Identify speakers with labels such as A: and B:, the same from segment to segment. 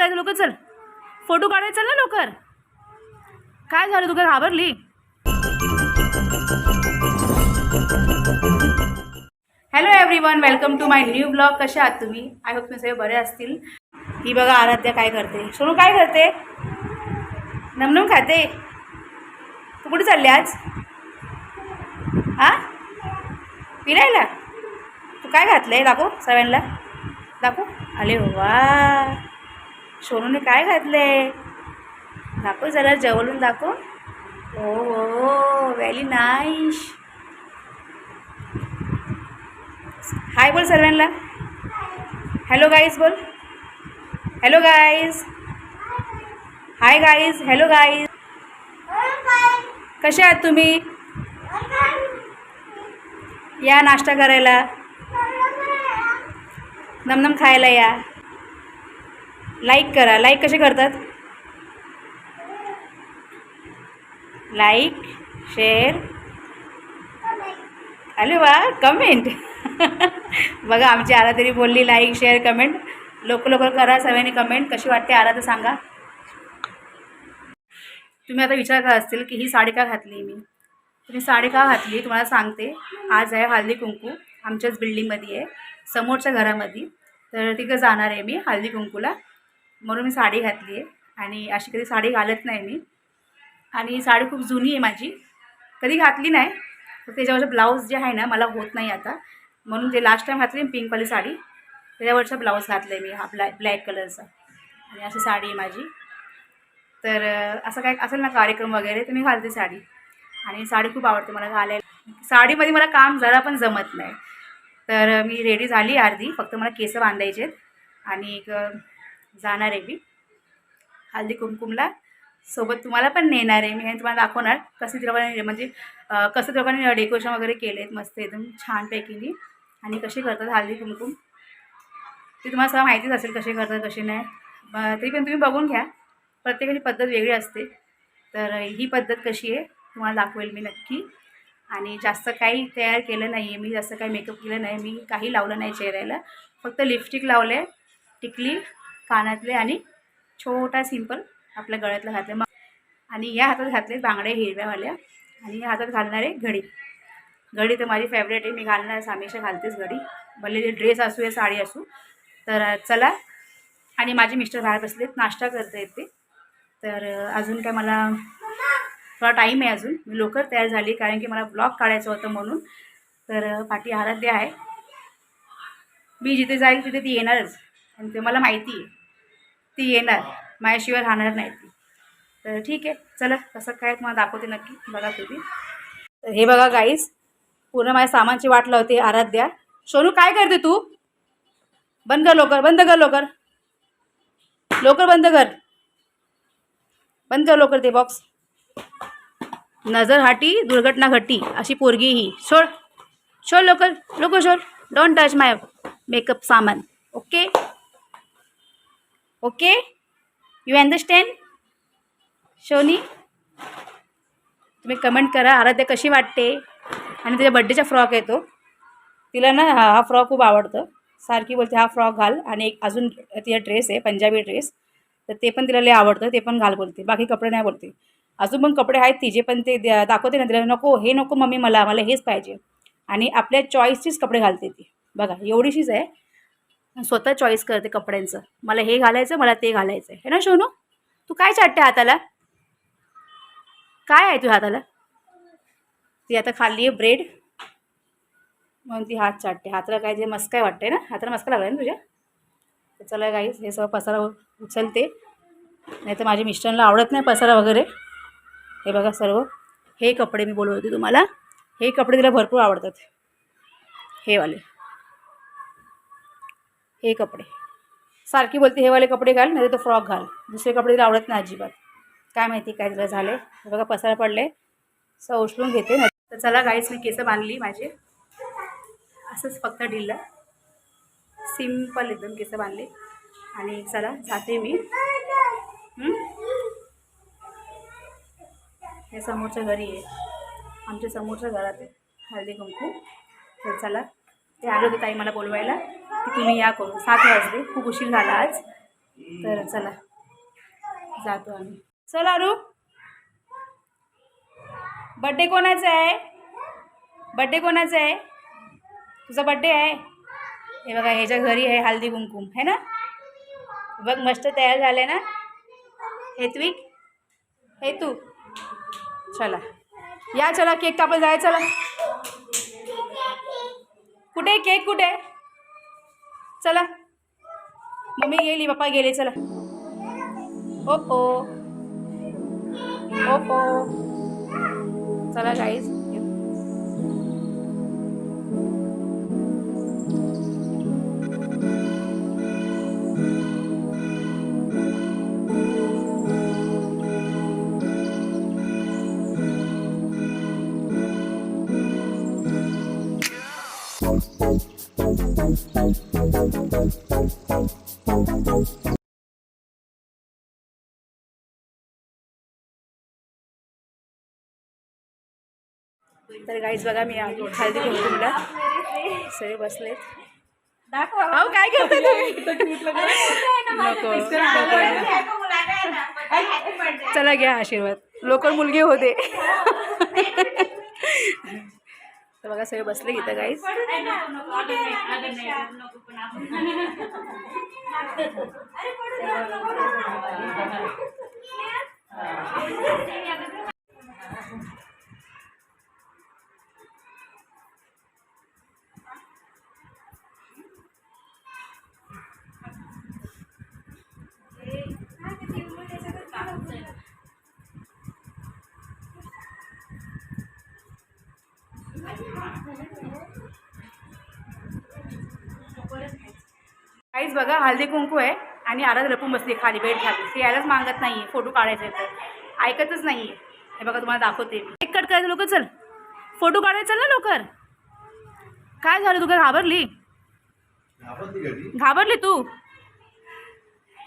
A: करायचं लवकर चल. फोटो काढायचा ना लवकर. काय झालं तुला घाबरली? Hello everyone welcome to my new blog कसे आहात तुम्ही? आय होप तुम्ही सगळे बरे असतील. ही बघा आराध्या काय करते. सोनू काय करते? नमनम खाते. तू कुठे चालली आज? हां फिरायला? तू काय घातलं आहे दाखव सगळ्यांना दाखव. अरे वा. सोनूने काय घातले दाखव जरा जवळून दाखव. हो हो व्हेरी नाईश हाय बोल सर्वांना. हॅलो गाईज बोल. Hello guys hi guys hello guys कसे आहात तुम्ही? या नाश्ता करायला. नमनम खायला या. लाईक करा. लाईक कसे करतात? लाईक शेअर अरे वा कमेंट बघा आमची आरा तरी बोलली लाईक शेअर कमेंट लोक लोक करा सगळ्यांनी कमेंट कशी वाटते आरा तर सांगा. तुम्ही आता विचार करत असतील की ही साडी का घातली मी? तुम्ही साडी का घातली? तुम्हाला सांगते. आज आहे हळदी कुंकू. आमच्याच बिल्डिंगमध्ये आहे. समोरच्या घरामध्ये तर तिथं जाणार आहे मी हळदी कुंकूला. म्हणून मी साडी घातली आहे. आणि अशी कधी साडी घालत नाही मी. आणि साडी खूप जुनी आहे माझी. कधी घातली नाही तर त्याच्यावरचं ब्लाऊज जे आहे ना मला होत नाही आता. म्हणून जे लास्ट टाईम घातली पिंकवाली साडी. त्याच्यावरचा ब्लाऊज घातला आहे मी हा ब्लॅ ब्लॅक कलरचा आणि अशी साडी आहे माझी. तर असं काय असेल ना कार्यक्रम वगैरे तर मी घालते साडी. आणि साडी खूप आवडते मला घालायला. साडीमध्ये मला काम जरा पण जमत नाही. तर मी रेडी झाली अर्धी. फक्त मला केस बांधायचे आहेत आणि एक जाणार आहे मी. हळदी कुमकुमला सोबत तुम्हाला पण नेणार आहे. मी आणि तुम्हाला दाखवणार कसे लोकांनी म्हणजे कसं लोकांनी डेकोरेशन वगैरे केले आहेत मस्त एकदम छानपैकीने आणि कसे करतात हळदी कुमकुम ते तुम्हाला सगळं माहितीच असेल कसे करतात कसे नाही. तरी पण तुम्ही बघून घ्या. प्रत्येकाची पद्धत वेगळी असते. तर ही पद्धत कशी आहे तुम्हाला दाखवेल मी नक्की. आणि जास्त काही तयार केलं नाही आहे मी जास्त काही मेकअप केलं नाही. मी काही लावलं नाही चेहऱ्याला. फक्त लिपस्टिक लावले टिकली. कानातले आणि छोटा सिंपल आपल्या गळ्यातलं घातले मग आणि या हातात घातले बांगडे हिरव्यावाल्या आणि या हातात घालणारे घडी. घडी तर माझी फेवरेट आहे. मी घालणार हमेशा घालतेच घडी. भले ते ड्रेस असू या साडी असू. तर चला. आणि माझे मिस्टर बाहेर बसलेत. नाश्ता करता येते. तर अजून काय मला थोडा टाईम आहे अजून. मी लवकर तयार झाली कारण की मला ब्लॉग काढायचं होतं म्हणून. तर पाठी आराध्य आहे. मी जिथे जाईल तिथे ती येणारच. आणि ते मला माहिती आहे. ती येणार माझ्याशिवाय राहणार नाही ती. तर ठीक आहे चला कसं काय तुम्हाला दाखवते नक्की बघा तुम्ही. तर हे बघा गाईस पूर्ण माझ्या सामानची वाट लावते आराध्या. सोनू काय करते तू? बंद कर लवकर बंद कर लवकर. लवकर बंद कर. बंद कर लवकर ते बॉक्स नजर हाटी दुर्घटना घटी अशी पोरगी ही. सोड. सोड लवकर लवकर सोड. डोंट टच माय मेकअप सामान. Okay okay? यू अंडरस्टँड शोनी? तुम्ही कमेंट करा. आराध्या कशी वाटते? आणि तिच्या बड्डेचा फ्रॉक येतो तिला ना हा हा फ्रॉक खूप आवडतं. सारखी बोलते हा फ्रॉक घाल. आणि एक अजून तिचा ड्रेस आहे पंजाबी ड्रेस तर ते पण तिला लय आवडतं. ते पण घाल बोलते. बाकी कपडे नाही बोलते. अजून पण कपडे आहेत तिचे पण ते द्या- दाखवते ना तिला. नको हे नको मम्मी मला. मला हेच पाहिजे. आणि आपल्या चॉईसचीच कपडे घालते ती. बघा एवढीशीच आहे. स्वतः चॉईस करते कपड्यांचं. मला हे घालायचं मला ते घालायचं आहे ना शोनू? तू काय चाटते हाताला? काय आहे तुझ्या हाताला? ती आता खाल्ली आहे ब्रेड म्हणून ती हात चाटते. हाताला काय ते मस्काय वाटते ना? हाताला मस्का लागला ना तुझ्या? तर चला गाईस हे सगळं पसारा उचलते. नाही तर माझ्या मिस्टरांना आवडत नाही पसारा वगैरे. हे बघा सर्व. हे कपडे मी बोलवते तुम्हाला. हे कपडे तिला भरपूर आवडतात. हे वाले. हे कपडे. सारखी बोलते हे वाले कपडे घाल नाही तर फ्रॉक घाल. दुसरे कपडे तिला आवडत नाही अजिबात. काय माहिती काय तिला झाले बघा पसार पडले स उचलून घेते. नाही तर चला गाईच मी केस बांधली माझे. असंच फक्त ढिल्लं सिंपल एकदम केस बांधले. आणि चला जाते मी. हे समोरच्या घरी आहे. आमच्या समोरच्या घरात आहे. हळदी कुंकू. तर चला ते आलं होते ताई मला बोलवायला. की तुम्ही या करू सात वाजले. खूप उशीर झाला आज. तर चला. जातो आम्ही. चला अरू बड्डे कोणाचा आहे? बड्डे कोणाचा आहे? तुझा बड्डे आहे? हे बघा ह्याच्या घरी आहे हल्दी कुंकुम. है ना? बघ मस्त तयार झाले ना? हेत्विक हे तू. चला. या चला केक कापायला जाय चला. कुठे आहे केक कुठे? आहे चला. मम्मी गेली पप्पा गेले चला. ओपो ओपो चला गाईज तर गाईज बघा मी हळदी कुंकुमला सगळे बसलेत. अहो काय करताय तुम्ही? नको. चला घ्या आशीर्वाद. लोक मुलगी होते. तर बघा सगळे बसले इथं गाईज काहीच हळदी कुंकू आहे आणि आराध लपून बसली खाली बेड खाली. ती यायलाच मागत नाही आहे फोटो काढायचे तर. ऐकतच नाही आहे हे बघा तुम्हाला दाखवते एक कट करायचं लोक चल. फोटो काढायचं ना लवकर. काय झालं तुला घाबरली? घाबरली तू?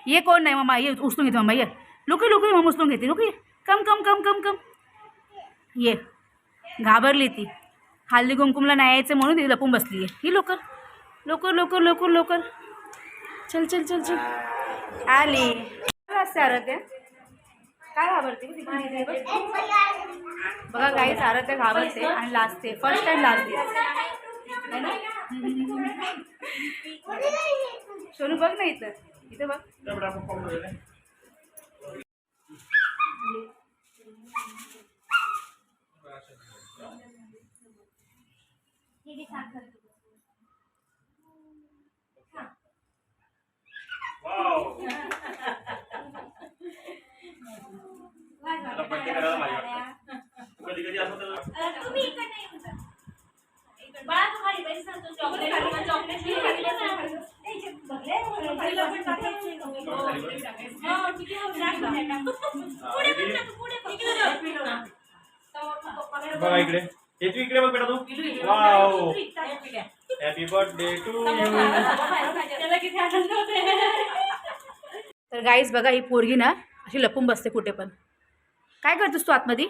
A: ये कोण नाही मम्मा? ये उचलून घेते मम्मा ये. लोक लोक मग उचलून घेते. लोक ये कम कम कम कम कम. ये. घाबरली ती. हल्ली कुंकुमला नाही यायचं म्हणून ती लपून बसली आहे ही लवकर. लवकर लवकर लवकर लवकर. चल चल चल चल. आली. काय असते काय घाबरते बघा काहीच आराध्या घाबरते आणि लाजते. फर्स्ट टाइम लाजते. सोनू बघ ना इथं. इथं बघ.
B: पुढे पण टाक, पुढे पण. इकडे जाऊ. हा. तेव्हा पप्पाला
C: बघा. इकडे. हे तू इकडे बघ बेटा तू. Wow. Happy birthday to you
B: त्याला किती आनंद होते
A: तर गाईज बघा ही पोरगी ना अशी लपून बसते कुठे पण. काय करतोस तू आतमध्ये?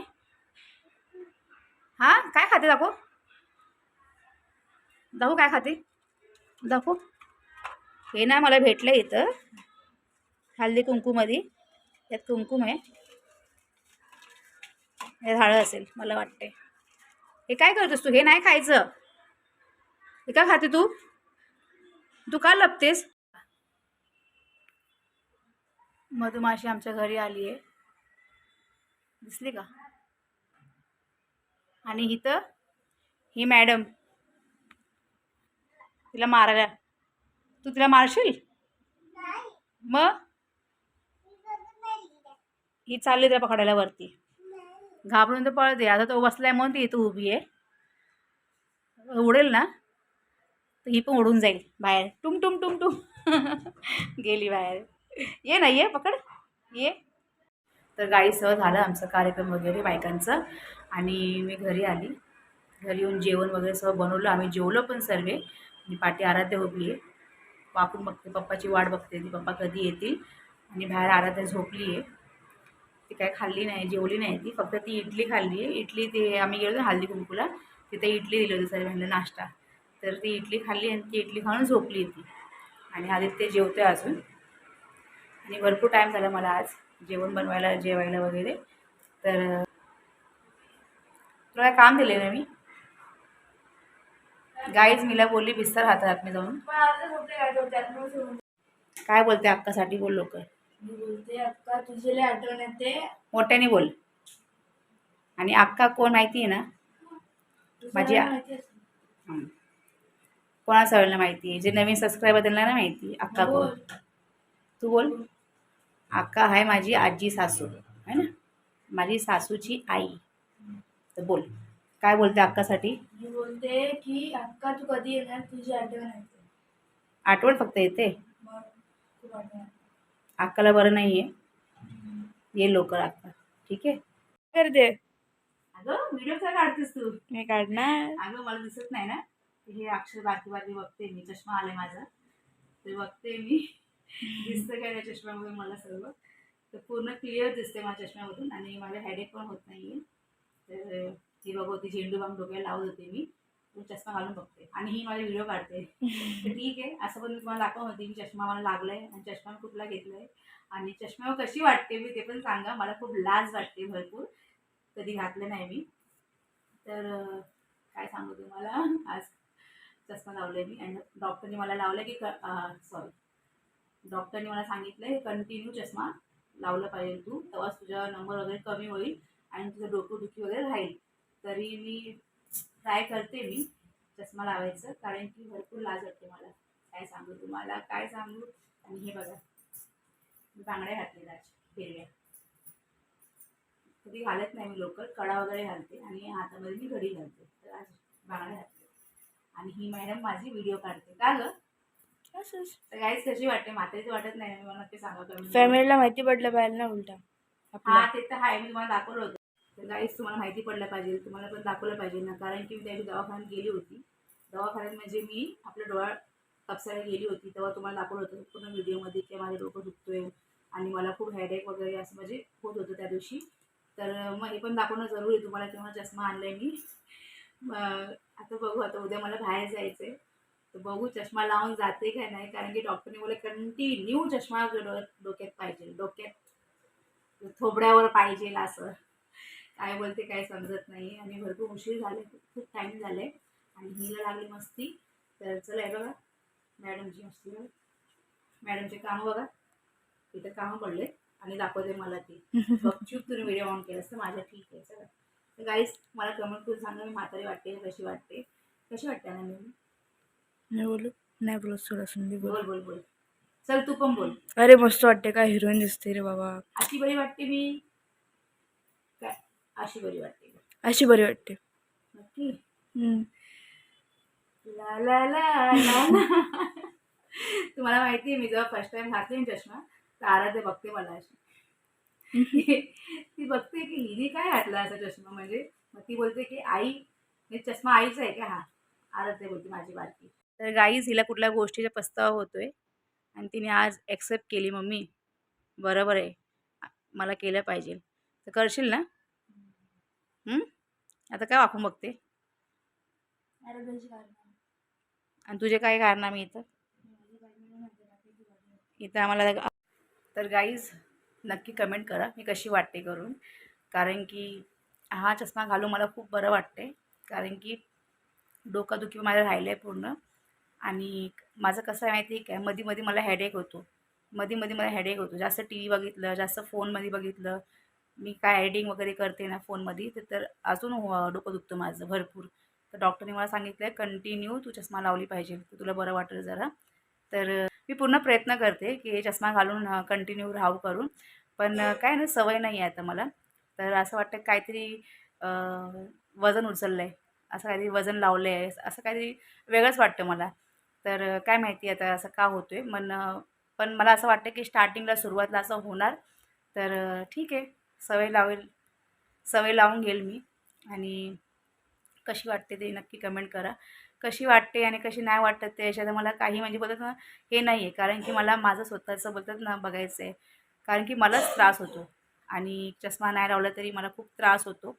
A: हां? काय खाते दाखव. दाखव काय खाते. दाखव. हे ना मला भेटलं इथं. हल्दी कुंकूमध्ये. यात कुंकुम आहे. हे झाडं असेल मला वाटते हे काय करतोस तू? हे नाही खायचं. हे काय खाते तू? तू का लपतेस? मधुमाशी आमच्या घरी आली आहे दिसली का? आणि इथं ही मॅडम. तिला मारायला. तू तिला मारशील? मग? ही चालली तिला पकडायला वरती. घाबरून तर पळते. आता तो बसलाय म्हणून ती इथं उभी आहे. उडेल ना? तर ही पण उडून जाईल बाहेर. टुम टुम टुम टुम. गेली बाहेर. ये ना ये पकड. ये. तर गाईसह झालं आमचं कार्यक्रम वगैरे बायकांचं. आणि मी घरी आली. घरी येऊन जेवण वगैरे सह बनवलं. आम्ही जेवलो पण सर्वे. आणि पाठी आराध्या उठली आहे. वाकून बघते पप्पाची वाट बघते. ती पप्पा कधी येतील? आणि बाहेर आराध्या झोपली आहे. ती काय खाल्ली नाही जेवली नाही ती. फक्त ती इडली खाल्ली आहे. इडली ते आम्ही गेलो ना हल्दी कुंकूला. तिथे इडली दिली होती सर्वांना नाश्ता. तर ती इडली खाल्ली आणि ती इडली खाऊन झोपली ती. आणि आदित्य जेवते अजून. आणि भरपूर टाईम झाला मला आज जेवण बनवायला जेवायला वगैरे. तर तुला काय काम दिले ना मी? गाईज मीला बोलली बिस्तर हातात मी जाऊन.
B: काय
A: बोलते अक्कासाठी बोल लोक
B: मी बोलते अक्का तुझे लय आठवण येते.
A: मोठ्याने बोल. आणि अक्का कोण माहिती आहे ना माझी. कोणा सगळ्यांना माहिती आहे जे नवीन सबस्क्रायबर त्यांना नाही माहिती? अक्का कोण?
B: बोल.
A: तू बोल. अक्का आहे माझी आजी सासू. आहे ना? माझी सासूची आई. तर बोल काय बोलते अक्कासाठी
B: मी बोलते की अक्का तू कधी येणार? तुझी आठवण येते.
A: आठवण फक्त येते?
B: मग खूप आठवण येते.
A: अक्काला बरं नाही आहे ये लवकर अक्का ठीक आहे?
B: करते
A: अगं व्हिडिओ काय काढतेस तू?
B: मी काढणार.
A: अगं मला दिसत नाही ना? हे अक्षर बारकी बारकी बघते मी. चष्मा आलाय माझा. ते बघते मी. दिसतं काय त्या चष्म्यामधून मला सर्व? तर पूर्ण क्लिअर दिसते माझ्या चष्म्यामधून आणि मला हेडेक पण होत नाही आहे तर ती बघ ती झेंडू बाम डोक्याला लावत होते मी. चष्मा घालून बघते. आणि ही माझे व्हिडिओ काढते. तर ठीक आहे. असं पण मी तुम्हाला दाखवत होती मी चष्मा मला लागलाय आणि चष्मा कुठला घेतलाय. आणि चष्म्यावर कशी वाटते मी ते पण सांगा. मला खूप लाज वाटते भरपूर. कधी घातलं नाही मी. तर काय सांगू तुम्हाला? आज चष्मा लावलाय मी. आणि डॉक्टरने मला लावलं की सॉरी डॉक्टरने मला सांगितलं आहे कंटिन्यू चष्मा लावला पाहिजे तू तेव्हाच तुझा नंबर वगैरे कमी होईल आणि तुझं डोकं दुखी वगैरे राहील. तरी मी ट्राय करते मी चष्मा लावायचं कारण की भरपूर लाज वाटते मला. काय सांगू तुम्हाला काय सांगू? आणि हे बघा. मी बांगड्या घातलेल्या आज हिरव्या. कधी घालत नाही मी लोकल कडा वगैरे घालते आणि हातामध्ये मी घडी घालते. तर आज बांगड्या घातले आणि ही मॅडम माझी व्हिडिओ काढते. का गं? तर काहीच कशी वाटते? म्हातारीच वाटत नाही मला नक्की सांगा
B: फॅमिलीला माहिती पडलं पाहिजे ना उलटा.
A: हा ते तर आहे मी तुम्हाला दाखवलं होतं. तर गाईस तुम्हाला माहिती पडलं पाहिजे तुम्हाला पण दाखवलं पाहिजे ना कारण की मी त्याची दवाखान्यात गेली होती. दवाखान्यात म्हणजे मी आपल्या डोळा कापसाला गेली होती तेव्हा तुम्हाला दाखवलं होतं पूर्ण व्हिडिओमध्ये की माझं डोकं दुखतोय आणि मला खूप हेडेक वगैरे असं म्हणजे होत होतं त्या दिवशी. तर मग हे पण दाखवणं जरूरी आहे तुम्हाला किंवा चष्मा आणलाय मी. मग आता बघू आता उद्या मला बाहेर जायचं आहे तर बघू चष्मा लावून जाते काय नाही? कारण की डॉक्टरने मला कंटिन्यू चष्मा डोक्यात पाहिजे डोक्यात थोबड्यावर पाहिजे असं. काय बोलते काय समजत नाही. आणि भरपूर उशीर झाले खूप टाईम झाले. आणि हिला लागली मस्ती. तर चला हे बघा मॅडमची मस्ती बघा. मॅडमचे कामं बघा. इथं कामं पडले. आणि दाखवते मला ती. गपचूप तुम्ही व्हिडिओ ऑन केलं असतं. माझ्या ठीक आहे. चला. तर गाईस मला कमेंट करून सांगा मी म्हातारी वाटते कशी वाटते? कशी वाटते ना मी
B: नाही बोलू. नाही बोलत सोडा संधी बोल.
A: बोल बोल बोल. चल तू पण बोल.
B: अरे मस्त वाटते काय हिरोईन दिसते रे बाबा.
A: अशी बरी वाटते मी. काय? अशी बरी वाटते. का?
B: अशी बरी वाटते.
A: नक्की?
B: हम्म.
A: ला ला ला ला ला. तुम्हाला माहिती आहे मी जेव्हा फर्स्ट टाइम घातली ना चष्मा तर आराध्य बघते मला अशी. ती बघते की हिने काय घातला असा चष्मा म्हणजे? मग ती बोलते की आई हे चष्मा आईचा आहे का? हा. आराध्य बोलते माझी बारकी. तर गाईज हिला कुठल्या गोष्टीचा पस्तावा होतोय आणि तिने आज ॲक्सेप्ट केली मम्मी. बरोबर आहे. मला केलं पाहिजे. तर करशील ना? आता काय वाकून बघते? आणि तुझे काय कारनामे इथं? इथं आम्हाला तर गाईज नक्की कमेंट करा. मी कशी वाटते करून. कारण की हा चष्मा घालून मला खूप बरं वाटते कारण की डोकादुखी माझं राहिलं आहे पूर्ण. आणि माझं कसं आहे माहिती आहे काय मध्ये मध्ये मला हेडेक होतो. मध्ये मध्ये मला हेडेक होतो. जास्त टी व्ही बघितलं जास्त फोनमध्ये बघितलं. मी काय एडिटिंग वगैरे करते ना फोनमध्ये तर तर अजून हो, डोकं दुखतं माझं भरपूर. तर डॉक्टरने मला सांगितलं आहे कंटिन्यू तू चष्मा लावली पाहिजे. तर तुला बरं वाटेल जरा. तर मी पूर्ण प्रयत्न करते की चष्मा घालून कंटिन्यू राहू करून. पण काय ना सवय नाही आहे आता मला. तर असं वाटतं काहीतरी वजन उचललं आहे असं काहीतरी वजन लावलं आहे असं काहीतरी वेगळंच वाटतं मला. तर काय माहिती आता असं का होतो आहे मन पण मला असं वाटतं की स्टार्टिंगला सुरुवातला असं होणार. तर ठीक आहे. सवय लावेल. सवय लावून घेईल मी. आणि कशी वाटते ते नक्की कमेंट करा. कशी वाटते आणि कशी नाही वाटत ते याच्यात मला काही म्हणजे बोलतात ना हे नाही आहे कारण की मला माझं स्वतःचं बोलतात ना बघायचं आहे कारण की मलाच त्रास होतो. आणि चष्मा नाही लावला तरी मला खूप त्रास होतो.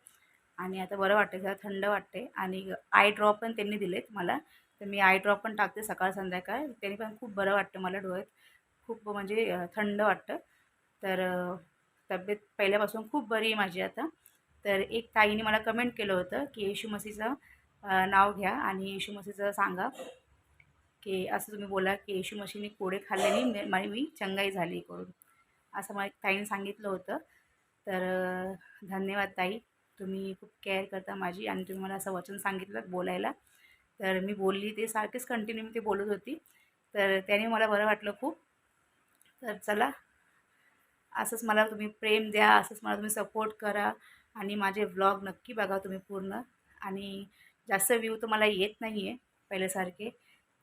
A: आणि आता बरं वाटतं जरा थंड वाटते आणि आय ड्रॉप पण त्यांनी दिलेत मला. तर मी आय ड्रॉप पण टाकते सकाळ संध्याकाळ. त्याने पण खूप बरं वाटतं मला डोळ्यात. खूप म्हणजे थंड वाटतं. तर तब्येत पहिल्यापासून खूप बरी आहे माझी आता. तर एक ताईने मला कमेंट केलं होतं की येशू मसीचं नाव घ्या आणि येशू मसीचं सांगा की असं तुम्ही बोला की येशू मसीने कोडे खाल्ल्याने मी- माझी मी चंगाई झाली करून. असं मला एक ताईने सांगितलं होतं. तर धन्यवाद ताई. तुम्ही खूप केअर करता माझी आणि तुम्ही मला असं वचन सांगितलं बोलायला. तर मी बोलली ते सारखेच कंटिन्यू मी ते बोलत होती. तर त्याने मला बरं वाटलं खूप. तर चला असंच मला तुम्ही प्रेम द्या असंच मला तुम्ही सपोर्ट करा आणि माझे व्लॉग नक्की बघा तुम्ही पूर्ण. आणि जास्त व्ह्यू तर मला येत नाही आहे पहिल्यासारखे.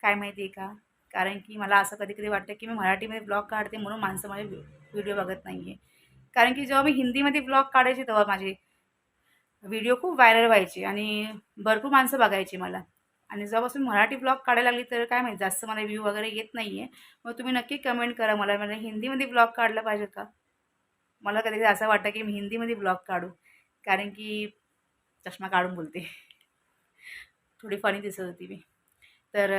A: काय माहिती आहे का? कारण की मला असं कधी कधी वाटतं की मी मराठीमध्ये ब्लॉग काढते म्हणून माणसं माझे व्हिडिओ बघत नाही आहे कारण की जेव्हा मी हिंदीमध्ये ब्लॉग काढायचे तेव्हा माझे व्हिडिओ खूप व्हायरल व्हायचे आणि भरपूर माणसं बघायची मला. आणि जेव्हापासून मराठी ब्लॉग काढायला लागली तर काय माहिती जास्त मला व्ह्यू वगैरे येत नाही आहे मग तुम्ही नक्की कमेंट करा मला. मला हिंदीमध्ये ब्लॉग काढला पाहिजे का? मला कधी असं वाटतं की मी हिंदीमध्ये ब्लॉग काढू. कारण की चष्मा काढून बोलते. थोडी फनी दिसत होती मी. तर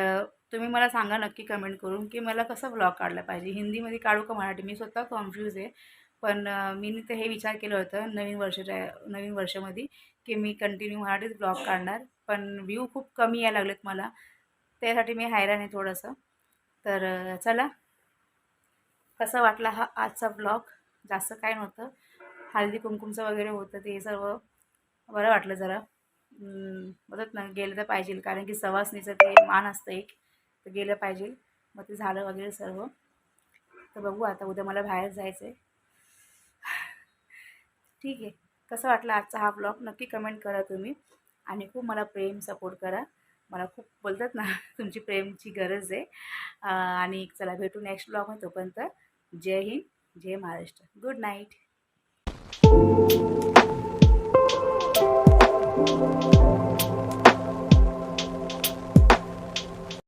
A: तुम्ही मला सांगा नक्की कमेंट करून की मला कसं ब्लॉग काढला पाहिजे. हिंदीमध्ये काढू का मराठी? मी स्वतः कन्फ्यूज आहे. पण मी तर हे विचार केलं होतं नवीन वर्षाच्या नवीन वर्षामध्ये की मी कंटिन्यू मराठीच ब्लॉग काढणार. पण व्ह्यू खूप कमी यायला लागलेत मला. त्यासाठी मी हैराण आहे थोडंसं. तर चला. कसा वाटला हा आजचा ब्लॉग जास्त काय नव्हतं. हळदी कुंकुमचं वगैरे होतं ते सर्व. बरं वाटलं जरा. मदत ना. गेलं तर पाहिजे कारण की सवासणीचं ते मान असतं एक. तर गेलं पाहिजे मग ते झालं वगैरे सर्व. तर बघू आता. उद्या मला बाहेर जायचं आहे ठीक आहे. कसं वाटलं आजचा हा ब्लॉग नक्की कमेंट करा तुम्ही. आणि खूप मला प्रेम सपोर्ट करा. मला खूप बोलतात ना तुमची प्रेमची गरज आहे. आणि चला भेटू नेक्स्ट ब्लॉगमध्ये तोपर्यंत. जय हिंद जय महाराष्ट्र. Good night